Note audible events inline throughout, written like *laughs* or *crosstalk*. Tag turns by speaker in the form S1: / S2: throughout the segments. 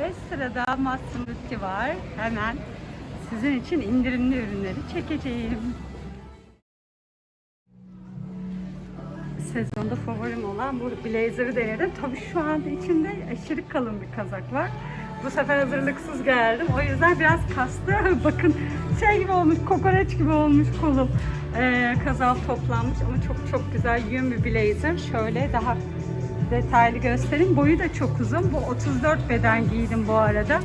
S1: Ve sırada Massimo Dutti var. Hemen sizin için indirimli ürünleri çekeceğim. Sezonda favorim olan bu blazer'ı denedim. Tabii şu anda içinde aşırı kalın bir kazak var. Bu sefer hazırlıksız geldim. O yüzden biraz kastı. *laughs* Bakın şey gibi olmuş, kokoreç gibi olmuş kolum. Ee, kazal toplanmış ama çok çok güzel yün bir blazer. Şöyle daha detaylı göstereyim. Boyu da çok uzun. Bu 34 beden giydim bu arada.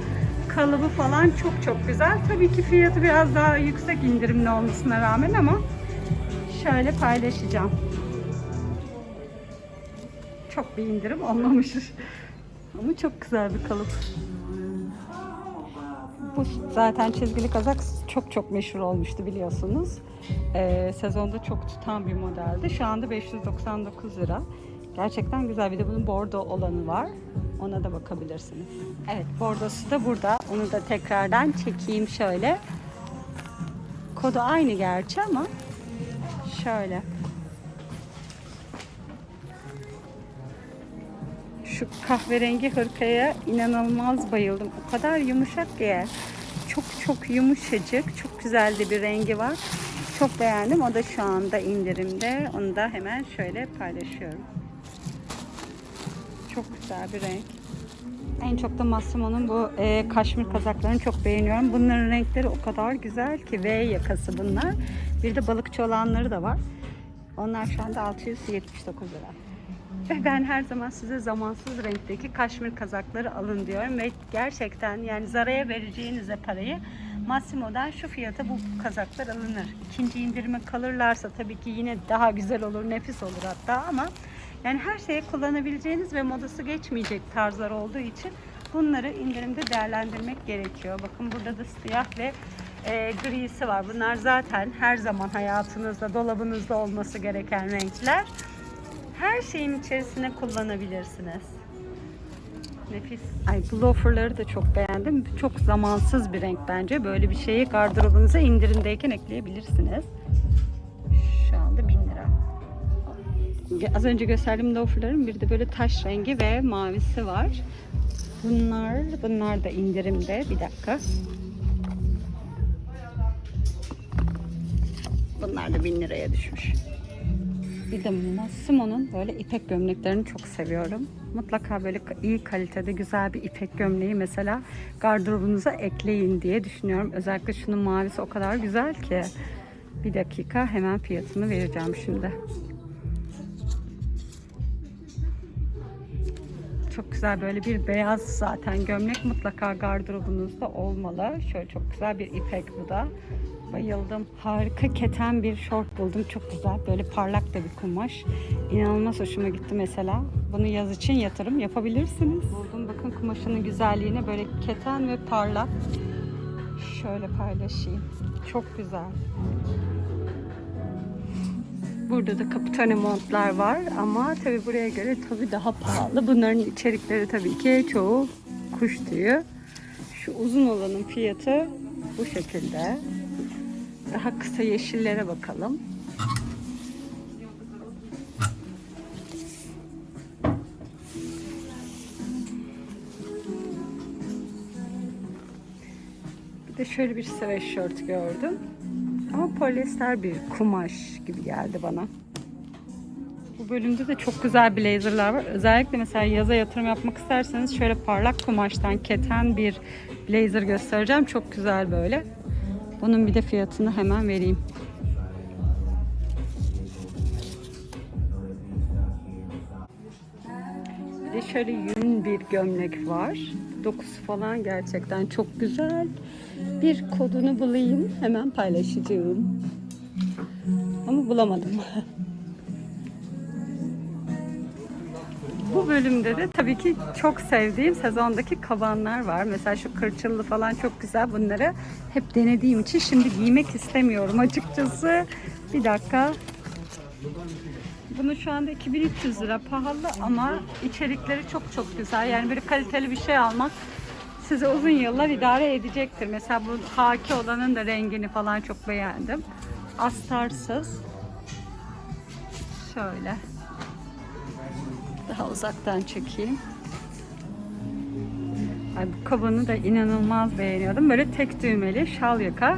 S1: Kalıbı falan çok çok güzel. Tabii ki fiyatı biraz daha yüksek indirimli olmasına rağmen ama şöyle paylaşacağım. Çok bir indirim olmamış. *laughs* Ama çok güzel bir kalıp. Bu zaten çizgili kazak çok çok meşhur olmuştu biliyorsunuz. Ee, sezonda çok tutan bir modeldi. Şu anda 599 lira. Gerçekten güzel. Bir de bunun bordo olanı var. Ona da bakabilirsiniz. Evet bordosu da burada. Onu da tekrardan çekeyim şöyle. Kodu aynı gerçi ama şöyle. Şu kahverengi hırkaya inanılmaz bayıldım. O kadar yumuşak ki. Çok çok yumuşacık. Çok güzel de bir rengi var. Çok beğendim. O da şu anda indirimde. Onu da hemen şöyle paylaşıyorum. Çok güzel bir renk. En çok da Massimo'nun bu e, kaşmir kazaklarını çok beğeniyorum. Bunların renkleri o kadar güzel ki. V yakası bunlar. Bir de balıkçı olanları da var. Onlar şu anda 679 lira. Ve ben her zaman size zamansız renkteki kaşmir kazakları alın diyorum ve gerçekten yani Zara'ya vereceğinize parayı Massimo'dan şu fiyata bu kazaklar alınır. İkinci indirime kalırlarsa tabii ki yine daha güzel olur, nefis olur hatta ama yani her şeye kullanabileceğiniz ve modası geçmeyecek tarzlar olduğu için bunları indirimde değerlendirmek gerekiyor. Bakın burada da siyah ve e, grisi var. Bunlar zaten her zaman hayatınızda, dolabınızda olması gereken renkler her şeyin içerisine kullanabilirsiniz. Nefis. Ay bu loaferları da çok beğendim. Çok zamansız bir renk bence. Böyle bir şeyi gardırobunuza indirimdeyken ekleyebilirsiniz. Az önce gösterdiğim loaferların bir de böyle taş rengi ve mavisi var. Bunlar, bunlar da indirimde. Bir dakika. Bunlar da 1000 liraya düşmüş. Bir de Massimo'nun böyle ipek gömleklerini çok seviyorum. Mutlaka böyle iyi kalitede güzel bir ipek gömleği mesela gardırobunuza ekleyin diye düşünüyorum. Özellikle şunun mavisi o kadar güzel ki. Bir dakika hemen fiyatını vereceğim şimdi. Çok güzel böyle bir beyaz zaten gömlek mutlaka gardırobunuzda olmalı. Şöyle çok güzel bir ipek bu da. Bayıldım. Harika keten bir şort buldum. Çok güzel. Böyle parlak da bir kumaş. İnanılmaz hoşuma gitti mesela. Bunu yaz için yatırım yapabilirsiniz. Buldum. Bakın kumaşının güzelliğine böyle keten ve parlak. Şöyle paylaşayım. Çok güzel. Burada da kapitane montlar var ama tabi buraya göre tabi daha pahalı. Bunların içerikleri tabii ki çoğu kuş tüyü. Şu uzun olanın fiyatı bu şekilde. Daha kısa yeşillere bakalım. Bir de şöyle bir sweatshirt gördüm. Ama polyester bir kumaş gibi geldi bana. Bu bölümde de çok güzel blazerlar var. Özellikle mesela yaza yatırım yapmak isterseniz şöyle parlak kumaştan keten bir blazer göstereceğim. Çok güzel böyle. Bunun bir de fiyatını hemen vereyim. Bir de şöyle yün bir gömlek var. Dokusu falan gerçekten çok güzel. Bir kodunu bulayım. Hemen paylaşacağım. Ama bulamadım. Bu bölümde de tabii ki çok sevdiğim sezondaki kabanlar var. Mesela şu kırçıllı falan çok güzel. Bunları hep denediğim için şimdi giymek istemiyorum açıkçası. Bir dakika. Bunu şu anda 2300 lira pahalı ama içerikleri çok çok güzel. Yani böyle kaliteli bir şey almak size uzun yıllar idare edecektir. Mesela bu haki olanın da rengini falan çok beğendim. Astarsız. Şöyle. Daha uzaktan çekeyim. Ay bu kabanı da inanılmaz beğeniyordum. Böyle tek düğmeli şal yaka.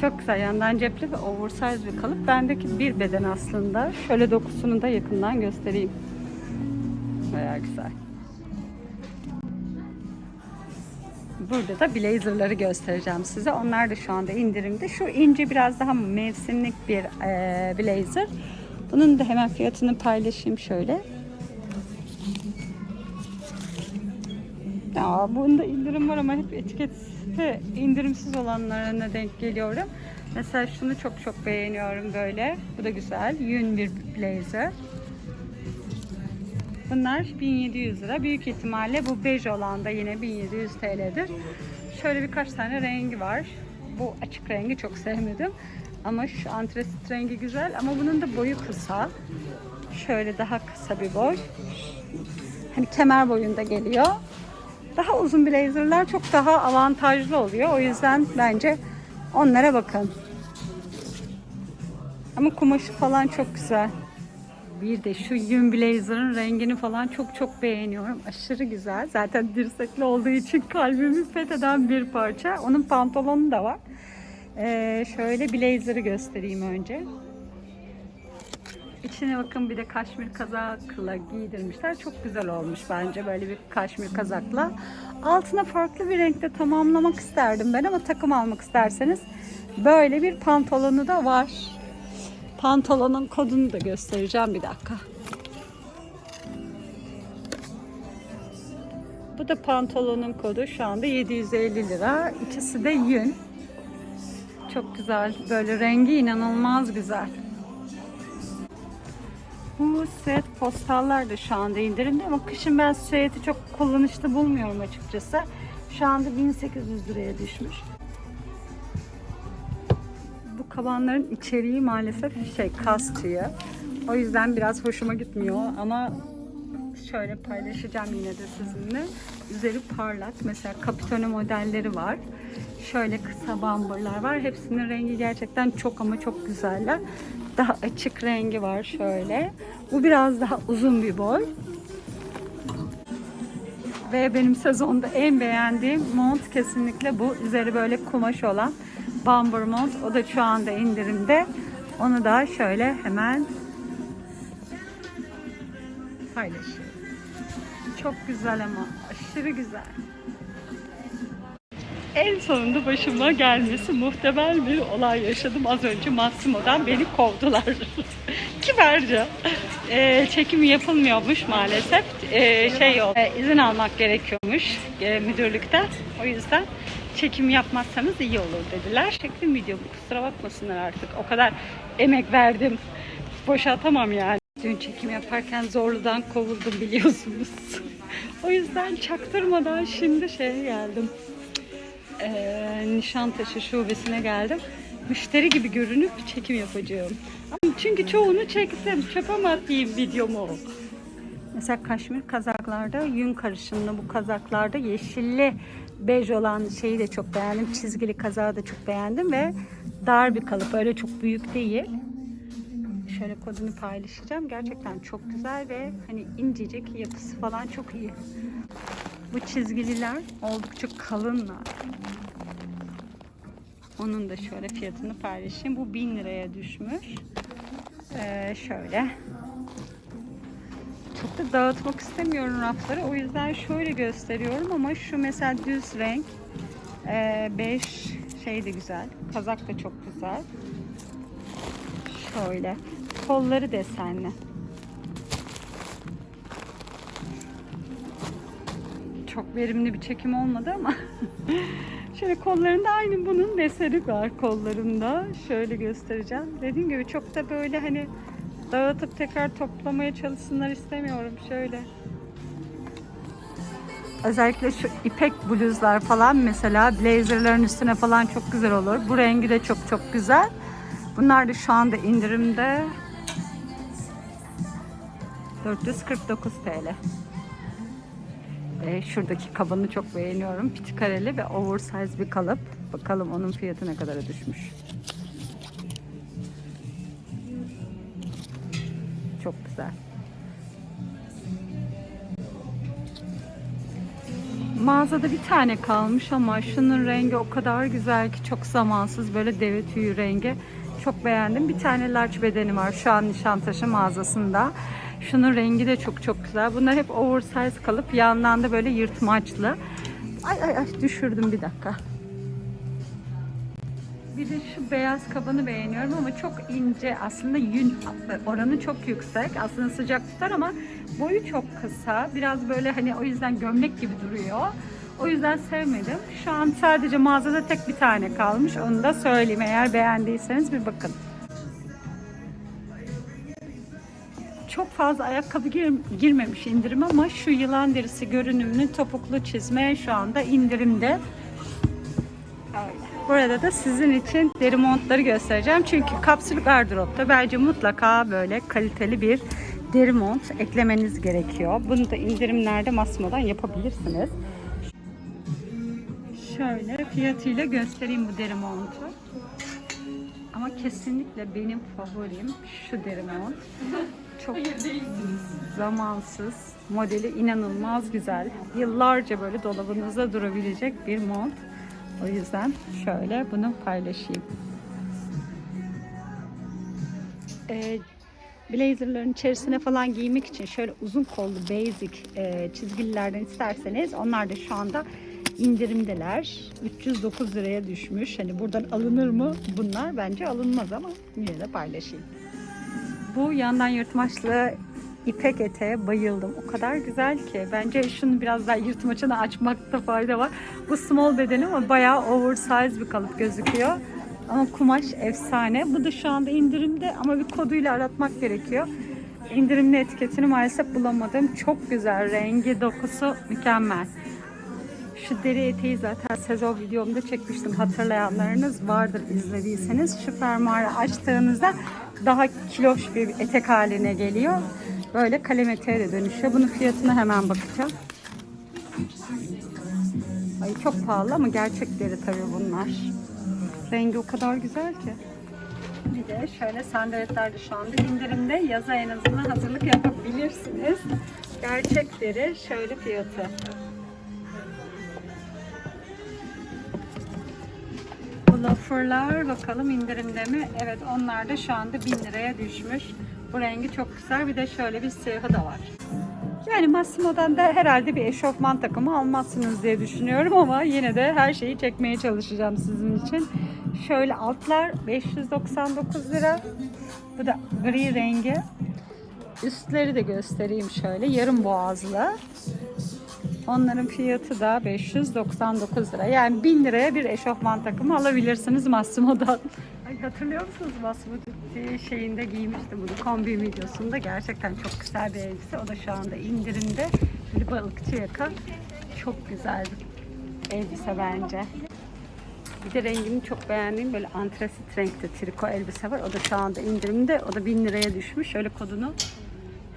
S1: Çok güzel. Yandan cepli ve oversize bir kalıp. Bendeki bir beden aslında. Şöyle dokusunu da yakından göstereyim. Bayağı güzel. Burada da blazerları göstereceğim size. Onlar da şu anda indirimde. Şu ince biraz daha mevsimlik bir e, blazer. Bunun da hemen fiyatını paylaşayım şöyle. Ya bunda indirim var ama hep etikette indirimsiz olanlarına denk geliyorum. Mesela şunu çok çok beğeniyorum böyle. Bu da güzel. Yün bir blazer. Bunlar 1700 lira. Büyük ihtimalle bu bej olan da yine 1700 TL'dir. Şöyle birkaç tane rengi var. Bu açık rengi çok sevmedim. Ama şu antresit rengi güzel ama bunun da boyu kısa. Şöyle daha kısa bir boy. Hani kemer boyunda geliyor. Daha uzun blazerlar çok daha avantajlı oluyor. O yüzden bence onlara bakın. Ama kumaşı falan çok güzel. Bir de şu yün blazer'ın rengini falan çok çok beğeniyorum. Aşırı güzel. Zaten dirsekli olduğu için kalbimi fetheden bir parça. Onun pantolonu da var. Ee, şöyle blazer'ı göstereyim önce. İçine bakın bir de kaşmir kazakla giydirmişler. Çok güzel olmuş bence böyle bir kaşmir kazakla. Altına farklı bir renkte tamamlamak isterdim ben ama takım almak isterseniz böyle bir pantolonu da var. Pantolonun kodunu da göstereceğim bir dakika. Bu da pantolonun kodu şu anda 750 lira. İkisi de yün. Çok güzel. Böyle rengi inanılmaz güzel. Bu set postallar da şu anda indirimde ama kışın ben seyeti çok kullanışlı bulmuyorum açıkçası. Şu anda 1800 liraya düşmüş. Kabanların içeriği maalesef şey kas tüyü. O yüzden biraz hoşuma gitmiyor ama şöyle paylaşacağım yine de sizinle. Üzeri parlak. Mesela Capitone modelleri var. Şöyle kısa bamburlar var. Hepsinin rengi gerçekten çok ama çok güzeller. Daha açık rengi var şöyle. Bu biraz daha uzun bir boy. Ve benim sezonda en beğendiğim mont kesinlikle bu. Üzeri böyle kumaş olan bambur mont. O da şu anda indirimde. Onu da şöyle hemen paylaşıyorum. Çok güzel ama aşırı güzel. En sonunda başıma gelmesi muhtemel bir olay yaşadım. Az önce Massimo'dan beni kovdular. *laughs* Kibarca. Ee, çekim yapılmıyormuş maalesef. Ee, şey yok, e, izin almak gerekiyormuş e, müdürlükten. O yüzden çekim yapmazsanız iyi olur dediler. Çektim videomu. Kusura bakmasınlar artık. O kadar emek verdim. Boşa atamam yani. Dün çekim yaparken zorludan kovuldum biliyorsunuz. *laughs* o yüzden çaktırmadan şimdi şeye geldim. Ee, Nişantaşı şubesine geldim. Müşteri gibi görünüp çekim yapacağım. Çünkü çoğunu çektim. Çöpe mi atayım videomu? Mesela kaşmir kazaklarda yün karışımlı bu kazaklarda yeşilli bej olan şeyi de çok beğendim. Çizgili kazağı da çok beğendim ve dar bir kalıp. Öyle çok büyük değil. Şöyle kodunu paylaşacağım. Gerçekten çok güzel ve hani incecik yapısı falan çok iyi. Bu çizgililer oldukça kalınlar. Onun da şöyle fiyatını paylaşayım. Bu 1000 liraya düşmüş. Ee, şöyle. Da dağıtmak istemiyorum rafları. O yüzden şöyle gösteriyorum ama şu mesela düz renk. 5 şey de güzel. Kazak da çok güzel. Şöyle. Kolları desenli. Çok verimli bir çekim olmadı ama *laughs* şöyle kollarında aynı bunun deseni var kollarında. Şöyle göstereceğim. Dediğim gibi çok da böyle hani dağıtıp tekrar toplamaya çalışsınlar istemiyorum. Şöyle. Özellikle şu ipek bluzlar falan mesela blazerların üstüne falan çok güzel olur. Bu rengi de çok çok güzel. Bunlar da şu anda indirimde 449 TL. Ve şuradaki kabanı çok beğeniyorum. Pitikareli ve oversize bir kalıp. Bakalım onun fiyatı ne kadara düşmüş. Güzel. mağazada bir tane kalmış ama şunun rengi o kadar güzel ki çok zamansız böyle deve tüyü rengi. Çok beğendim. Bir tane large bedeni var şu an Nişantaşı mağazasında. Şunun rengi de çok çok güzel. Bunlar hep oversize kalıp yandan da böyle yırtmaçlı. Ay ay ay düşürdüm bir dakika. Bir de şu beyaz kabanı beğeniyorum ama çok ince aslında yün oranı çok yüksek. Aslında sıcak tutar ama boyu çok kısa. Biraz böyle hani o yüzden gömlek gibi duruyor. O yüzden sevmedim. Şu an sadece mağazada tek bir tane kalmış. Onu da söyleyeyim. Eğer beğendiyseniz bir bakın. Çok fazla ayakkabı gir- girmemiş indirim ama şu yılan derisi görünümlü topuklu çizme şu anda indirimde. Öyle. Burada da sizin için deri montları göstereceğim. Çünkü kapsül gardıropta bence mutlaka böyle kaliteli bir deri mont eklemeniz gerekiyor. Bunu da indirimlerde masmadan yapabilirsiniz. Şöyle fiyatıyla göstereyim bu deri montu. Ama kesinlikle benim favorim şu deri mont. Çok zamansız, modeli inanılmaz güzel. Yıllarca böyle dolabınızda durabilecek bir mont. O yüzden şöyle bunu paylaşayım. Ee, blazerların içerisine falan giymek için şöyle uzun kollu basic e, çizgililerden isterseniz onlar da şu anda indirimdeler. 309 liraya düşmüş. Hani buradan alınır mı bunlar? Bence alınmaz ama yine de paylaşayım. Bu yandan yırtmaçlı ipek eteğe bayıldım. O kadar güzel ki. Bence şunu biraz daha yırtmaçını açmakta fayda var. Bu small beden ama bayağı oversize bir kalıp gözüküyor. Ama kumaş efsane. Bu da şu anda indirimde ama bir koduyla aratmak gerekiyor. İndirimli etiketini maalesef bulamadım. Çok güzel. Rengi, dokusu mükemmel. Şu deri eteği zaten sezon videomda çekmiştim. Hatırlayanlarınız vardır izlediyseniz. Şu fermuarı açtığınızda daha kiloş bir etek haline geliyor. Böyle kalem eteğe de dönüşüyor. Bunun fiyatına hemen bakacağım. Ay çok pahalı ama gerçek deri tabii bunlar. Rengi o kadar güzel ki. Bir de şöyle sandaletler de şu anda indirimde. Yaza en azından hazırlık yapabilirsiniz. Gerçek deri şöyle fiyatı. Loaferlar bakalım indirimde mi? Evet onlar da şu anda 1000 liraya düşmüş. Bu rengi çok güzel. Bir de şöyle bir siyahı da var. Yani Massimo'dan da herhalde bir eşofman takımı almazsınız diye düşünüyorum ama yine de her şeyi çekmeye çalışacağım sizin için. Şöyle altlar 599 lira. Bu da gri rengi. Üstleri de göstereyim şöyle. Yarım boğazlı. Onların fiyatı da 599 lira. Yani 1000 liraya bir eşofman takımı alabilirsiniz Massimo'dan. Hatırlıyor musunuz Massimo şeyinde giymiştim bunu kombi videosunda. Gerçekten çok güzel bir elbise. O da şu anda indirimde. Bir balıkçı yaka. Çok güzel bir elbise bence. Bir de rengini çok beğendiğim böyle antrasit renkte triko elbise var. O da şu anda indirimde. O da 1000 liraya düşmüş. Şöyle kodunu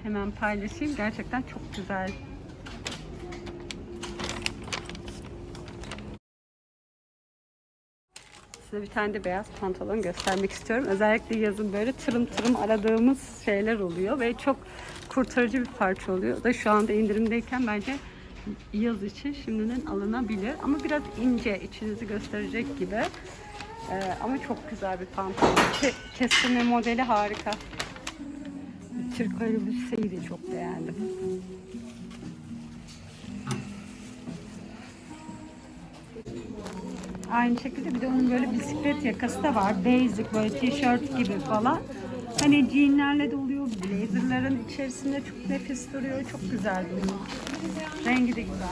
S1: hemen paylaşayım. Gerçekten çok güzel. Size bir tane de beyaz pantolon göstermek istiyorum. Özellikle yazın böyle tırım tırım aradığımız şeyler oluyor ve çok kurtarıcı bir parça oluyor. Da şu anda indirimdeyken bence yaz için şimdiden alınabilir. Ama biraz ince, içinizi gösterecek gibi. Ee, ama çok güzel bir pantolon. Ke- Kestirme modeli harika. Türk elbiseyi de çok beğendim. Aynı şekilde bir de onun böyle bisiklet yakası da var. Basic böyle tişört gibi falan. Hani jeanlerle de oluyor. Blazerların içerisinde çok nefis duruyor. Çok güzel duruyor. Rengi de güzel.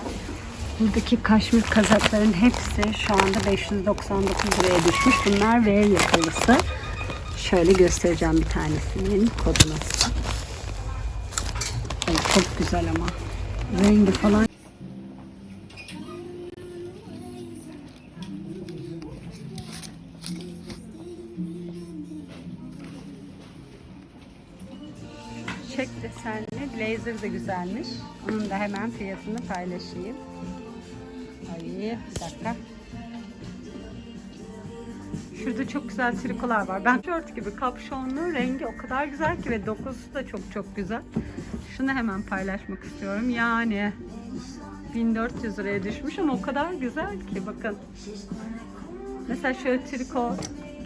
S1: Buradaki kaşmir kazakların hepsi şu anda 599 liraya düşmüş. Bunlar V yakalısı. Şöyle göstereceğim bir tanesinin kodunu. Çok güzel ama. Rengi falan Çek desenli blazer de güzelmiş. Onun da hemen fiyatını paylaşayım. Ay bir dakika. Şurada çok güzel trikolar var. Ben tişört gibi kapşonlu rengi o kadar güzel ki ve dokusu da çok çok güzel. Şunu hemen paylaşmak istiyorum. Yani 1400 liraya düşmüş ama o kadar güzel ki bakın. Mesela şöyle triko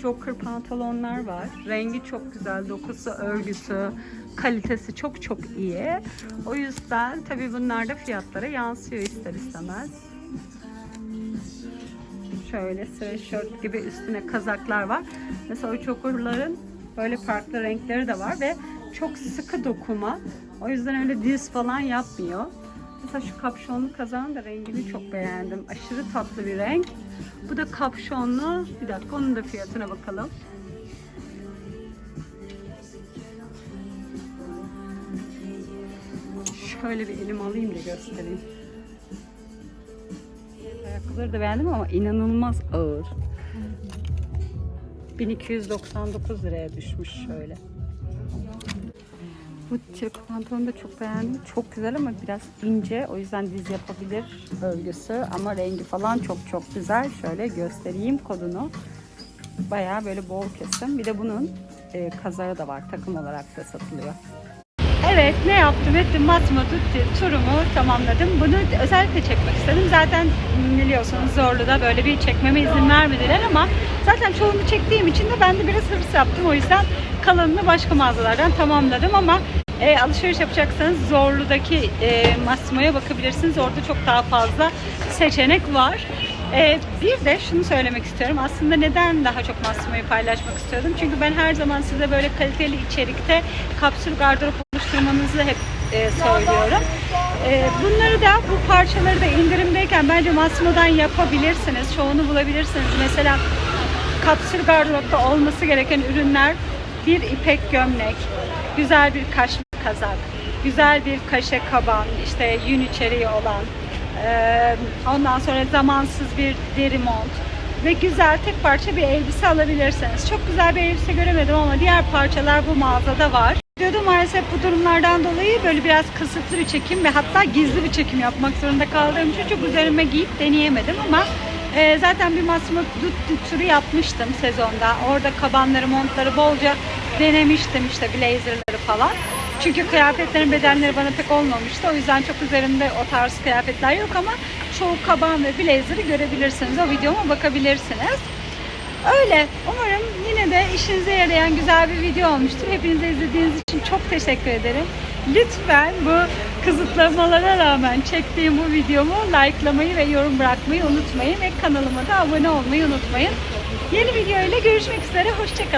S1: joker pantolonlar var. Rengi çok güzel, dokusu, örgüsü, kalitesi çok çok iyi. O yüzden tabii bunlar da fiyatlara yansıyor ister istemez. Şöyle sweatshirt gibi üstüne kazaklar var. Mesela o çokurların böyle farklı renkleri de var ve çok sıkı dokuma. O yüzden öyle diz falan yapmıyor. Mesela şu kapşonlu kazağın da rengini çok beğendim. Aşırı tatlı bir renk. Bu da kapşonlu. Bir dakika onun da fiyatına bakalım. Şöyle bir elim alayım da göstereyim. Ayakkabıları da beğendim ama inanılmaz ağır. 1299 liraya düşmüş şöyle. Bu triko pantolonu da çok beğendim. Çok güzel ama biraz ince. O yüzden diz yapabilir örgüsü. Ama rengi falan çok çok güzel. Şöyle göstereyim kodunu. Bayağı böyle bol kesim. Bir de bunun e, kazağı da var. Takım olarak da satılıyor. Evet ne yaptım ettim Massimo Dutti turumu tamamladım. Bunu özellikle çekmek istedim. Zaten biliyorsunuz Zorlu'da böyle bir çekmeme izin vermediler ama zaten çoğunu çektiğim için de ben de biraz hırs yaptım. O yüzden kalanını başka mağazalardan tamamladım ama e, alışveriş yapacaksanız Zorlu'daki e, Massimo'ya bakabilirsiniz. Orada çok daha fazla seçenek var. E, bir de şunu söylemek istiyorum. Aslında neden daha çok Massimo'yu paylaşmak istiyordum? Çünkü ben her zaman size böyle kaliteli içerikte kapsül gardırop oluşturmanızı hep e, söylüyorum. E, bunları da bu parçaları da indirimdeyken bence Massimo'dan yapabilirsiniz. Çoğunu bulabilirsiniz. Mesela kapsül gardıropta olması gereken ürünler bir ipek gömlek, güzel bir kaşmir kazak, güzel bir kaşe kaban, işte yün içeriği olan, e, ondan sonra zamansız bir deri mont ve güzel tek parça bir elbise alabilirsiniz. Çok güzel bir elbise göremedim ama diğer parçalar bu mağazada var. Videoda maalesef bu durumlardan dolayı böyle biraz kısıtlı bir çekim ve hatta gizli bir çekim yapmak zorunda kaldığım için çok üzerime giyip deneyemedim ama e, zaten bir Massimo Dutti turu yapmıştım sezonda. Orada kabanları, montları bolca denemiştim işte blazerları falan. Çünkü kıyafetlerin bedenleri bana pek olmamıştı. O yüzden çok üzerimde o tarz kıyafetler yok ama çoğu kaban ve blazer'ı görebilirsiniz. O videoma bakabilirsiniz. Öyle. Umarım yine de işinize yarayan güzel bir video olmuştur. Hepinize izlediğiniz için çok teşekkür ederim. Lütfen bu kısıtlamalara rağmen çektiğim bu videomu likelamayı ve yorum bırakmayı unutmayın. Ve kanalıma da abone olmayı unutmayın. Yeni video ile görüşmek üzere. Hoşçakalın.